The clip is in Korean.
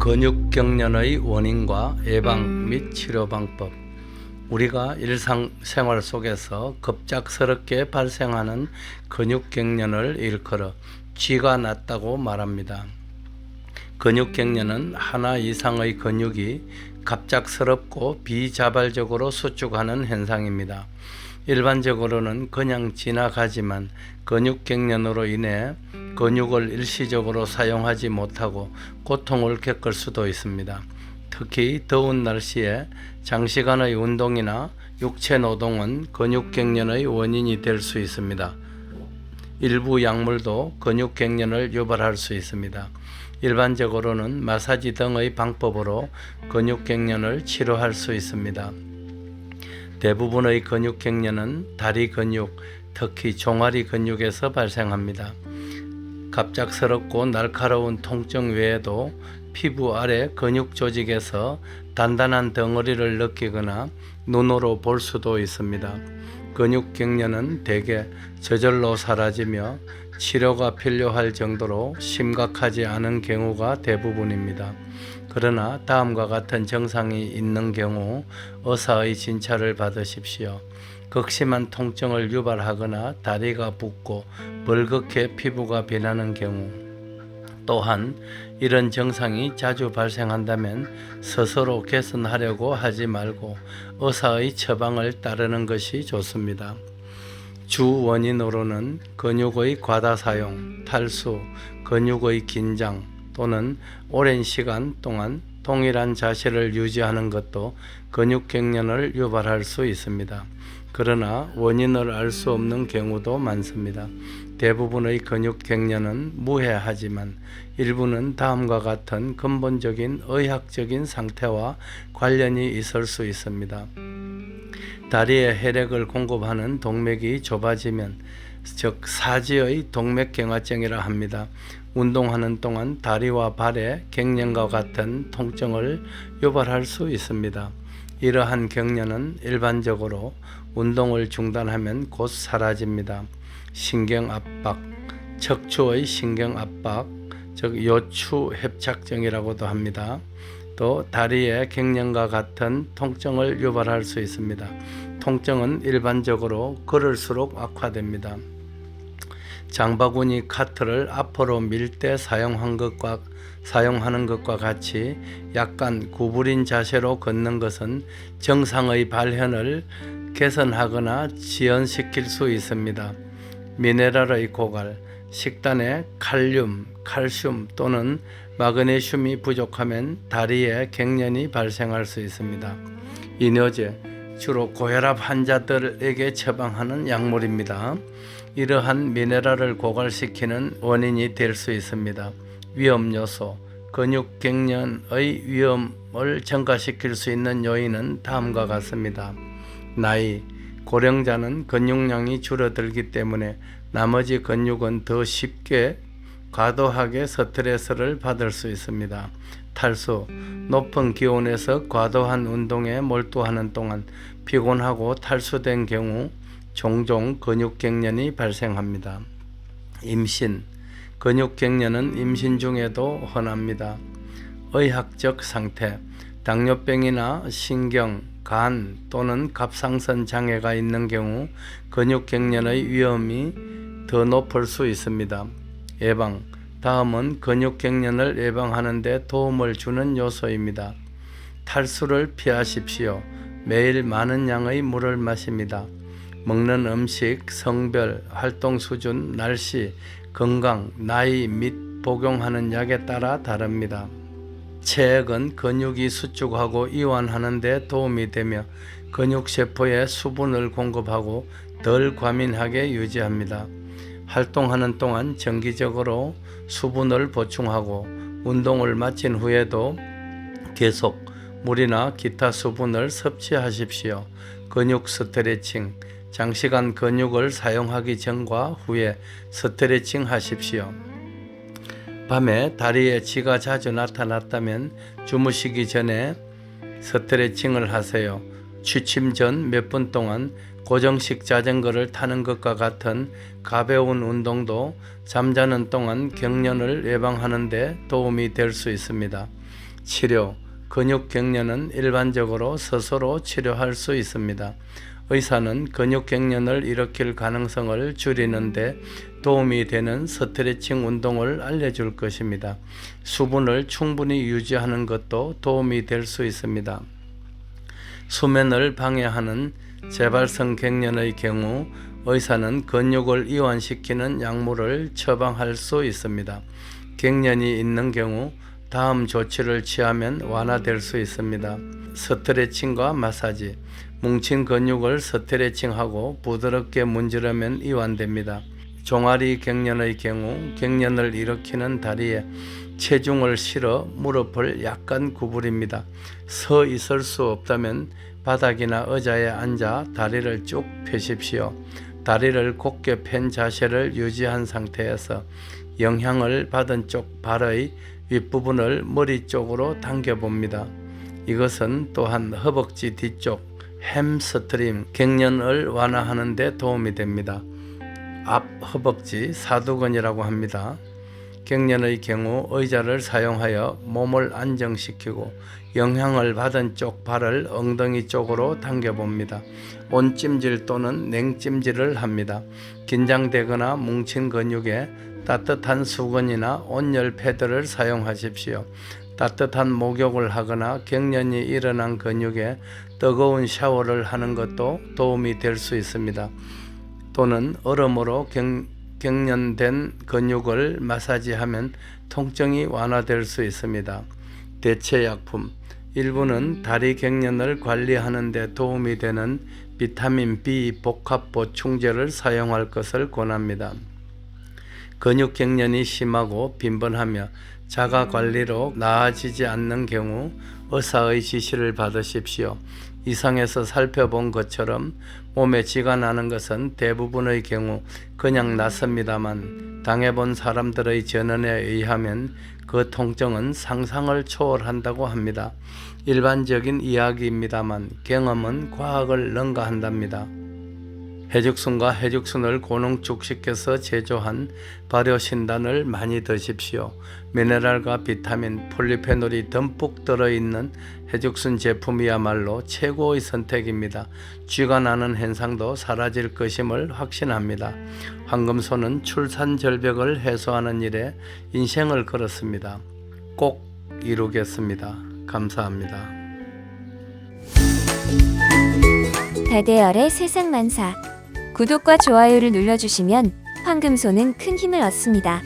근육 경련의 원인과 예방 및 치료 방법 우리가 일상생활 속에서 급작스럽게 발생하는 근육 경련을 일컬어 쥐가 났다고 말합니다. 근육 경련은 하나 이상의 근육이 갑작스럽고 비자발적으로 수축하는 현상입니다. 일반적으로는 그냥 지나가지만 근육 경련으로 인해 근육을 일시적으로 사용하지 못하고 고통을 겪을 수도 있습니다. 특히 더운 날씨에 장시간의 운동이나 육체 노동은 근육경련의 원인이 될 수 있습니다. 일부 약물도 근육경련을 유발할 수 있습니다. 일반적으로는 마사지 등의 방법으로 근육경련을 치료할 수 있습니다. 대부분의 근육경련은 다리 근육, 특히 종아리 근육에서 발생합니다. 갑작스럽고 날카로운 통증 외에도 피부 아래 근육 조직에서 단단한 덩어리를 느끼거나 눈으로 볼 수도 있습니다. 근육 경련은 대개 저절로 사라지며 치료가 필요할 정도로 심각하지 않은 경우가 대부분입니다. 그러나 다음과 같은 증상이 있는 경우 의사의 진찰을 받으십시오. 극심한 통증을 유발하거나 다리가 붓고 벌겋게 피부가 변하는 경우 또한 이런 증상이 자주 발생한다면 스스로 개선하려고 하지 말고 의사의 처방을 따르는 것이 좋습니다. 주 원인으로는 근육의 과다 사용, 탈수, 근육의 긴장 또는 오랜 시간 동안 동일한 자세를 유지하는 것도 근육 경련을 유발할 수 있습니다. 그러나 원인을 알 수 없는 경우도 많습니다. 대부분의 근육경련은 무해하지만 일부는 다음과 같은 근본적인 의학적인 상태와 관련이 있을 수 있습니다. 다리에 혈액을 공급하는 동맥이 좁아지면 즉 사지의 동맥경화증이라 합니다. 운동하는 동안 다리와 발에 갱년과 같은 통증을 유발할 수 있습니다. 이러한 경련은 일반적으로 운동을 중단하면 곧 사라집니다. 신경 압박, 척추의 신경 압박, 즉 요추 협착증이라고도 합니다. 또 다리에 갱년과 같은 통증을 유발할 수 있습니다. 통증은 일반적으로 걸을수록 악화됩니다. 장바구니 카트를 앞으로 밀 때 사용한 것과 사용하는 것과 같이 약간 구부린 자세로 걷는 것은 정상의 발현을 개선하거나 지연시킬 수 있습니다. 미네랄의 고갈, 식단에 칼륨, 칼슘 또는 마그네슘이 부족하면 다리에 갱년이 발생할 수 있습니다. 이뇨제 주로 고혈압 환자들에게 처방하는 약물입니다. 이러한 미네랄을 고갈시키는 원인이 될 수 있습니다. 위험 요소, 근육 경련의 위험을 증가시킬 수 있는 요인은 다음과 같습니다. 나이, 고령자는 근육량이 줄어들기 때문에 나머지 근육은 더 쉽게 과도하게 스트레스를 받을 수 있습니다. 탈수, 높은 기온에서 과도한 운동에 몰두하는 동안 피곤하고 탈수된 경우 종종 근육경련이 발생합니다. 임신, 근육경련은 임신 중에도 흔합니다. 의학적 상태, 당뇨병이나 신경, 간 또는 갑상선 장애가 있는 경우 근육경련의 위험이 더 높을 수 있습니다. 예방, 다음은 근육경련을 예방하는 데 도움을 주는 요소입니다. 탈수를 피하십시오. 매일 많은 양의 물을 마십니다. 먹는 음식, 성별, 활동 수준, 날씨, 건강, 나이 및 복용하는 약에 따라 다릅니다. 체액은 근육이 수축하고 이완하는 데 도움이 되며 근육세포에 수분을 공급하고 덜 과민하게 유지합니다. 활동하는 동안 정기적으로 수분을 보충하고 운동을 마친 후에도 계속 물이나 기타 수분을 섭취하십시오. 근육 스트레칭, 장시간 근육을 사용하기 전과 후에 스트레칭 하십시오. 밤에 다리에 쥐가 자주 나타났다면 주무시기 전에 스트레칭을 하세요. 취침 전 몇 분 동안 고정식 자전거를 타는 것과 같은 가벼운 운동도 잠자는 동안 경련을 예방하는 데 도움이 될 수 있습니다. 치료, 근육 갱년은 일반적으로 스스로 치료할 수 있습니다. 의사는 근육 갱년을 일으킬 가능성을 줄이는데 도움이 되는 스트레칭 운동을 알려줄 것입니다. 수분을 충분히 유지하는 것도 도움이 될 수 있습니다. 수면을 방해하는 재발성 갱년의 경우 의사는 근육을 이완시키는 약물을 처방할 수 있습니다. 갱년이 있는 경우 다음 조치를 취하면 완화될 수 있습니다. 스트레칭과 마사지, 뭉친 근육을 스트레칭하고 부드럽게 문지르면 이완됩니다. 종아리 갱년의 경우 갱년을 일으키는 다리에 체중을 실어 무릎을 약간 구부립니다. 서 있을 수 없다면 바닥이나 의자에 앉아 다리를 쭉 펴십시오. 다리를 곧게 편 자세를 유지한 상태에서 영향을 받은 쪽 발의 윗부분을 머리 쪽으로 당겨 봅니다. 이것은 또한 허벅지 뒤쪽 햄스트림 갱년을 완화하는 데 도움이 됩니다. 앞 허벅지 사두근이라고 합니다. 갱년의 경우 의자를 사용하여 몸을 안정시키고 영향을 받은 쪽 발을 엉덩이 쪽으로 당겨 봅니다. 온찜질 또는 냉찜질을 합니다. 긴장되거나 뭉친 근육에 따뜻한 수건이나 온열 패드를 사용하십시오. 따뜻한 목욕을 하거나 갱년이 일어난 근육에 뜨거운 샤워를 하는 것도 도움이 될 수 있습니다. 또는 얼음으로 경, 경련된 근육을 마사지하면 통증이 완화될 수 있습니다. 대체 약품 일부는 다리 갱년을 관리하는 데 도움이 되는 비타민 B 복합 보충제를 사용할 것을 권합니다. 근육 갱년이 심하고 빈번하며 자가 관리로 나아지지 않는 경우 의사의 지시를 받으십시오. 이상에서 살펴본 것처럼 몸에 쥐가 나는 것은 대부분의 경우 그냥 낫습니다만 당해본 사람들의 전언에 의하면 그 통증은 상상을 초월한다고 합니다. 일반적인 이야기입니다만 경험은 과학을 능가한답니다. 해죽순과 해죽순을 고농축시켜서 제조한 발효신단을 많이 드십시오. 미네랄과 비타민, 폴리페놀이 듬뿍 들어있는 해죽순 제품이야말로 최고의 선택입니다. 쥐가 나는 현상도 사라질 것임을 확신합니다. 황금소는 출산 절벽을 해소하는 일에 인생을 걸었습니다. 꼭 이루겠습니다. 감사합니다. 다대열의 세상 만사 구독과 좋아요를 눌러주시면 황금소는 큰 힘을 얻습니다.